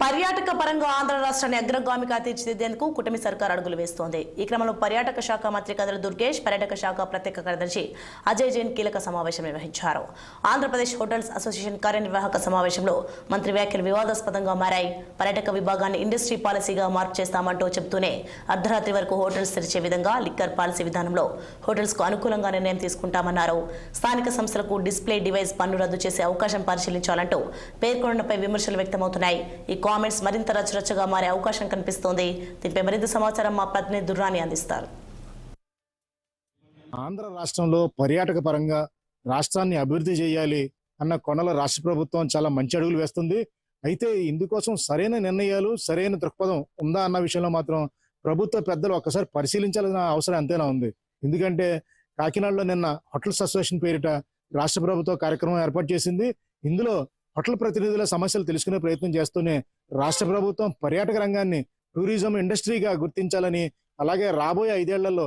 పర్యాటక పరంగా ఆంధ్ర రాష్ట్రాన్ని అగ్రగామిగా తీర్చిదిద్దేందుకు కుటమి సర్కార్ అడుగులు వేస్తోంది. ఈ క్రమంలో పర్యాటక శాఖ మంత్రి కదల దుర్గేష్ పర్యాటక శాఖ ప్రత్యేక కార్యదర్శి అజయ్ జైన్ కీలక సమావేశం నిర్వహించారు. ఆంధ్రప్రదేశ్ హోటల్స్ అసోసియేషన్ కార్యనిర్వాహక సమావేశంలో మంత్రి వ్యాఖ్యలు వివాదాస్పదంగా మారాయి. పర్యాటక విభాగాన్ని ఇండస్ట్రీ పాలసీగా మార్పు చేస్తామంటూ చెబుతూనే అర్ధరాత్రి వరకు హోటల్స్ తెరిచే విధంగా లిక్కర్ పాలసీ విధానంలో హోటల్స్కు అనుకూలంగా నిర్ణయం తీసుకుంటామన్నారు. స్థానిక సంస్థలకు డిస్ప్లే డివైస్ పన్ను రద్దు చేసే అవకాశం పరిశీలించాలంటూ పేర్కొనడంపై విమర్శలు వ్యక్తమవుతున్నాయి. కామెంట్స్ మరింత రచరచగా మారే అవకాశం కనిపిస్తోంది. దీనిపై మరింత సమాచారం మా ప్రతినిధి దుర్రాని అందిస్తారు. ఆంధ్ర రాష్ట్రంలో పర్యాటక పరంగా రాష్ట్రాన్ని అభివృద్ధి చేయాలి అన్న కొనల రాష్ట్ర ప్రభుత్వం చాలా మంచి అడుగులు వేస్తుంది. అయితే ఇందుకోసం సరైన నిర్ణయాలు సరైన దృక్పథం ఉందా అన్న విషయంలో మాత్రం ప్రభుత్వ పెద్దలు ఒక్కసారి పరిశీలించాల్సిన అవసరం ఎంతైనా ఉంది. ఎందుకంటే కాకినాడలో నిన్న హోటల్స్ అసోసియేషన్ పేరిట రాష్ట్ర ప్రభుత్వ కార్యక్రమం ఏర్పాటు చేసింది. ఇందులో హోటల్ ప్రతినిధుల సమస్యలు తెలుసుకునే ప్రయత్నం చేస్తూనే రాష్ట్ర ప్రభుత్వం పర్యాటక రంగాన్ని టూరిజం ఇండస్ట్రీగా గుర్తించాలని అలాగే రాబోయే ఐదేళ్ళలో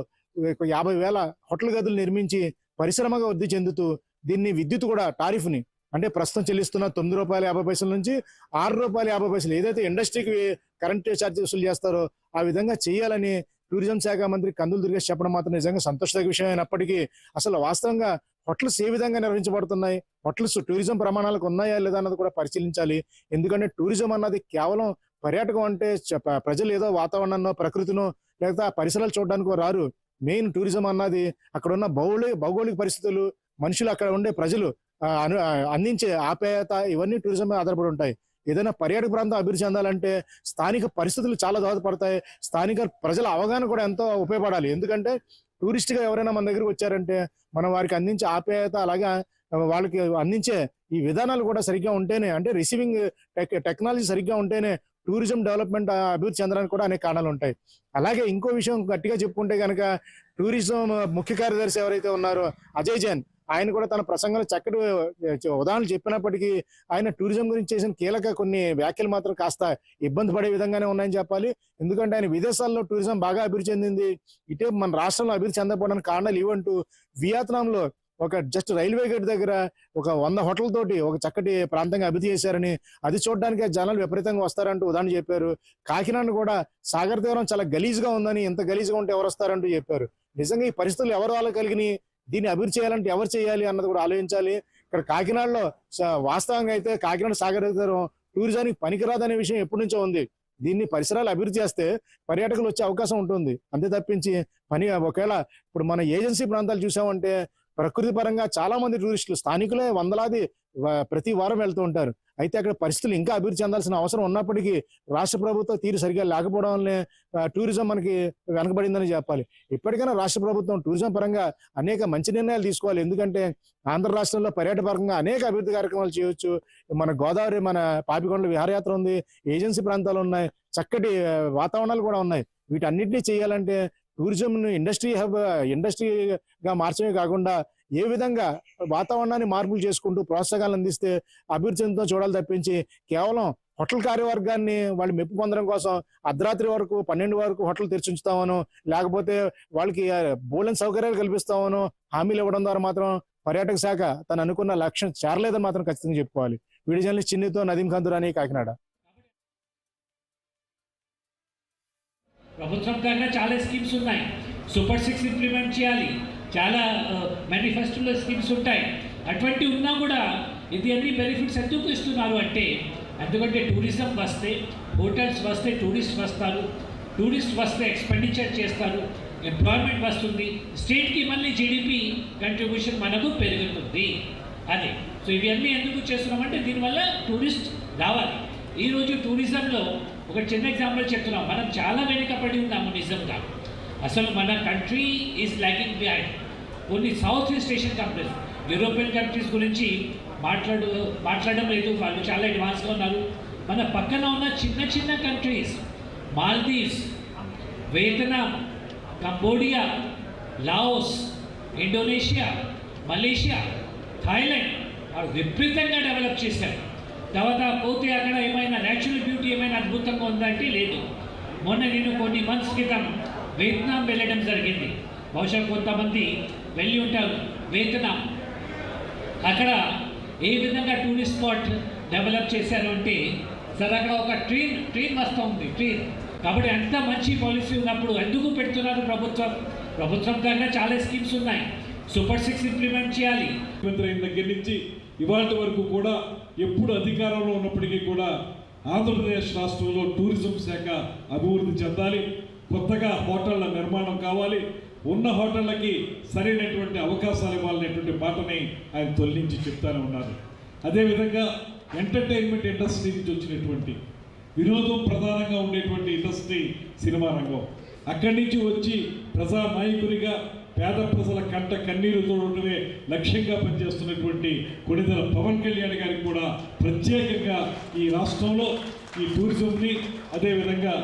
యాభై వేల హోటల్ గదులు నిర్మించి పరిశ్రమగా వృద్ధి చెందుతూ దీన్ని విద్యుత్ కూడా టారిఫ్ని అంటే ప్రస్తుతం చెల్లిస్తున్న తొమ్మిది రూపాయల యాభై పైసల నుంచి ఆరు రూపాయల యాభై పైసలు ఏదైతే ఇండస్ట్రీకి కరెంట్ ఛార్జ్ వసూలు చేస్తారో ఆ విధంగా చేయాలని టూరిజం శాఖ మంత్రి కందులు దుర్గేష్ చెప్పడం మాత్రం నిజంగా సంతోషదగ్గ విషయం అయినప్పటికీ అసలు వాస్తవంగా హోటల్స్ ఏ విధంగా నిర్వహించబడుతున్నాయి? హోటల్స్ టూరిజం ప్రమాణాలకు ఉన్నాయా లేదా అన్నది కూడా పరిశీలించాలి. ఎందుకంటే టూరిజం అన్నది కేవలం పర్యాటకం అంటే ప్రజలు ఏదో వాతావరణాన్నో ప్రకృతినో లేకపోతే ఆ పరిసరాలు చూడడానికి రారు. మెయిన్ టూరిజం అన్నది అక్కడ ఉన్న భౌగోళిక భౌగోళిక పరిస్థితులు మనుషులు అక్కడ ఉండే ప్రజలు అందించే ఆప్యాయత ఇవన్నీ టూరిజం మీద ఆధారపడి ఉంటాయి. ఏదైనా పర్యాటక ప్రాంతం అభివృద్ధి చెందాలంటే స్థానిక పరిస్థితులు చాలా దోహదపడతాయి స్థానిక ప్రజల అవగాహన కూడా ఎంతో ఉపయోగపడాలి. ఎందుకంటే టూరిస్ట్గా ఎవరైనా మన దగ్గరికి వచ్చారంటే మనం వారికి అందించే ఆప్యాయత అలాగే వాళ్ళకి అందించే ఈ విధానాలు కూడా సరిగ్గా ఉంటేనే అంటే రిసీవింగ్ టెక్ టెక్నాలజీ సరిగ్గా ఉంటేనే టూరిజం డెవలప్మెంట్ అభివృద్ధి చెందడానికి కూడా అనేక కారణాలు ఉంటాయి. అలాగే ఇంకో విషయం గట్టిగా చెప్పుకుంటే కనుక టూరిజం ముఖ్య కార్యదర్శి ఎవరైతే ఉన్నారో అజయ్ జైన్ ఆయన కూడా తన ప్రసంగంలో చక్కటి ఉదాహరణలు చెప్పినప్పటికీ ఆయన టూరిజం గురించి చేసిన కీలక కొన్ని వ్యాఖ్యలు మాత్రం కాస్త ఇబ్బంది పడే విధంగానే ఉన్నాయని చెప్పాలి. ఎందుకంటే ఆయన విదేశాల్లో టూరిజం బాగా అభివృద్ధి చెందింది. ఇటే మన రాష్ట్రంలో అభివృద్ధి చెందకపోవడానికి కారణాలు ఇవంటూ వియత్నాంలో ఒక జస్ట్ రైల్వే గేట్ దగ్గర ఒక వంద హోటల్ తోటి ఒక చక్కటి ప్రాంతంగా అభివృద్ధి చేశారని అది చూడడానికి జనాలు విపరీతంగా వస్తారంటూ ఉదాహరణ చెప్పారు. కాకినాడ కూడా సాగర్ తీరం చాలా గలీజ్గా ఉందని ఎంత గలీజ్గా ఉంటే ఎవరు వస్తారంటూ చెప్పారు. నిజంగా ఈ పరిస్థితులు ఎవరు వాళ్ళ కలిగినాయి? దీన్ని అభివృద్ధి చేయాలంటే ఎవరు చేయాలి అన్నది కూడా ఆలోచించాలి. ఇక్కడ కాకినాడలో వాస్తవంగా అయితే కాకినాడ సాగర్ తీరం టూరిజానికి పనికిరాదనే విషయం ఎప్పటి నుంచో ఉంది. దీన్ని పరిసరాలు అభివృద్ధి చేస్తే పర్యాటకులు వచ్చే అవకాశం ఉంటుంది. అంతే తప్పించి పని ఒకవేళ ఇప్పుడు మన ఏజెన్సీ ప్రాంతాలు చూసామంటే ప్రకృతి పరంగా చాలా మంది టూరిస్టులు స్థానికులే వందలాది ప్రతి వారం వెళ్తూ ఉంటారు. అయితే అక్కడ పరిస్థితులు ఇంకా అభివృద్ధి చెందాల్సిన అవసరం ఉన్నప్పటికీ రాష్ట్ర ప్రభుత్వం తీరు సరిగా లేకపోవడం వల్లనే టూరిజం మనకి వెనకబడిందని చెప్పాలి. ఇప్పటికైనా రాష్ట్ర ప్రభుత్వం టూరిజం పరంగా అనేక మంచి నిర్ణయాలు తీసుకోవాలి. ఎందుకంటే ఆంధ్ర రాష్ట్రంలో పర్యాటకపరంగా అనేక అభివృద్ధి కార్యక్రమాలు చేయొచ్చు. మన గోదావరి మన పాపికొండల విహారయాత్ర ఉంది ఏజెన్సీ ప్రాంతాలు ఉన్నాయి చక్కటి వాతావరణాలు కూడా ఉన్నాయి. వీటన్నిటిని చేయాలంటే టూరిజంను ఇండస్ట్రీ హబ్ ఇండస్ట్రీగా మార్చడమే కాకుండా ఏ విధంగా వాతావరణాన్ని మార్పులు చేసుకుంటూ ప్రోత్సాహాలు అందిస్తే అభివృద్ధి చెందుతో చూడాలి తప్పించి కేవలం హోటల్ కార్యవర్గాన్ని వాళ్ళు మెప్పు పొందడం కోసం అర్ధరాత్రి వరకు పన్నెండు వరకు హోటల్ తెరిచి ఉంచుతామను లేకపోతే వాళ్ళకి బోలెన్ సౌకర్యాలు కల్పిస్తామను హామీలు ఇవ్వడం ద్వారా మాత్రం పర్యాటక శాఖ తను అనుకున్న లక్ష్యం చేరలేదని మాత్రం ఖచ్చితంగా చెప్పుకోవాలి. వీడియో జర్నలిస్ట్ చిన్నితో నదీం ఖందురాని కాకినాడ. ప్రభుత్వం కన్నా చాలా స్కీమ్స్ ఉన్నాయి. సూపర్ సిక్స్ ఇంప్లిమెంట్ చేయాలి. చాలా మేనిఫెస్టోలో స్కీమ్స్ ఉంటాయి. అటువంటి ఉన్నా కూడా ఇది అన్ని బెనిఫిట్స్ ఎందుకు ఇస్తున్నారు అంటే ఎందుకంటే టూరిజం వస్తే హోటల్స్ వస్తే టూరిస్ట్ వస్తారు. టూరిస్ట్ వస్తే ఎక్స్పెండిచర్ చేస్తారు. ఎంప్లాయ్మెంట్ వస్తుంది. స్టేట్కి మళ్ళీ జీడిపి కంట్రిబ్యూషన్ మనకు పెరుగుతుంది. అదే. సో ఇవన్నీ ఎందుకు చేస్తున్నామంటే దీనివల్ల టూరిస్ట్ రావాలి. ఈరోజు టూరిజంలో ఒక చిన్న ఎగ్జాంపుల్ చెప్తున్నాం. మనం చాలా వెనుకబడి ఉన్నాము నిజంగా. అసలు మన కంట్రీ ఈజ్ లాగింగ్ బిహైండ్ కొన్ని south east Asian countries European countries గురించి మాట్లాడు మాట్లాడడం లేదు. వాళ్ళు చాలా అడ్వాన్స్గా ఉన్నారు. మన పక్కన ఉన్న చిన్న చిన్న countries Maldives Vietnam Cambodia Laos Indonesia Malaysia Thailand వాళ్ళు విపరీతంగా డెవలప్ చేశారు. తర్వాత పోతే అక్కడ ఏమైనా న్యాచురల్ బ్యూటీ ఏమైనా అద్భుతంగా ఉందంటే లేదు. మొన్న నేను కొన్ని మంత్స్ క్రితం వియత్నాం వెళ్ళడం జరిగింది. బహుశా కొంతమంది వెళ్ళి ఉంటారు. వియత్నాం. అక్కడ ఏ విధంగా టూరిస్ట్ స్పాట్ డెవలప్ చేశారు అంటే సార్ అక్కడ ఒక ట్రైన్ ట్రైన్ వస్తూ ఉంది ట్రైన్ కాబట్టి అంత మంచి పాలసీ ఉన్నప్పుడు ఎందుకు పెడుతున్నారు ప్రభుత్వం? ప్రభుత్వం కన్నా చాలా స్కీమ్స్ ఉన్నాయి. సూపర్ సిక్స్ ఇంప్లిమెంట్ చేయాలి. ముఖ్యమంత్రి దగ్గర నుంచి ఇవాళ వరకు కూడా ఎప్పుడు అధికారంలో ఉన్నప్పటికీ కూడా ఆంధ్రప్రదేశ్ రాష్ట్రంలో టూరిజం శాఖ అభివృద్ధి చెందాలి కొత్తగా హోటళ్ళ నిర్మాణం కావాలి ఉన్న హోటళ్ళకి సరైనటువంటి అవకాశాలు ఇవ్వాలనేటువంటి మాటని ఆయన తొలగించి చెప్తానే ఉన్నారు. అదేవిధంగా ఎంటర్టైన్మెంట్ ఇండస్ట్రీ నుంచి వచ్చినటువంటి వినోదం ప్రధానంగా ఉండేటువంటి ఇండస్ట్రీ సినిమా రంగం. అక్కడి నుంచి వచ్చి ప్రజానాయకునిగా పేద ప్రజల కంట కన్నీరు చూడటమే లక్ష్యంగా పనిచేస్తున్నటువంటి కొణిదెల పవన్ కళ్యాణ్ గారికి కూడా ప్రత్యేకంగా ఈ రాష్ట్రంలో ఈ టూరిజంని అదేవిధంగా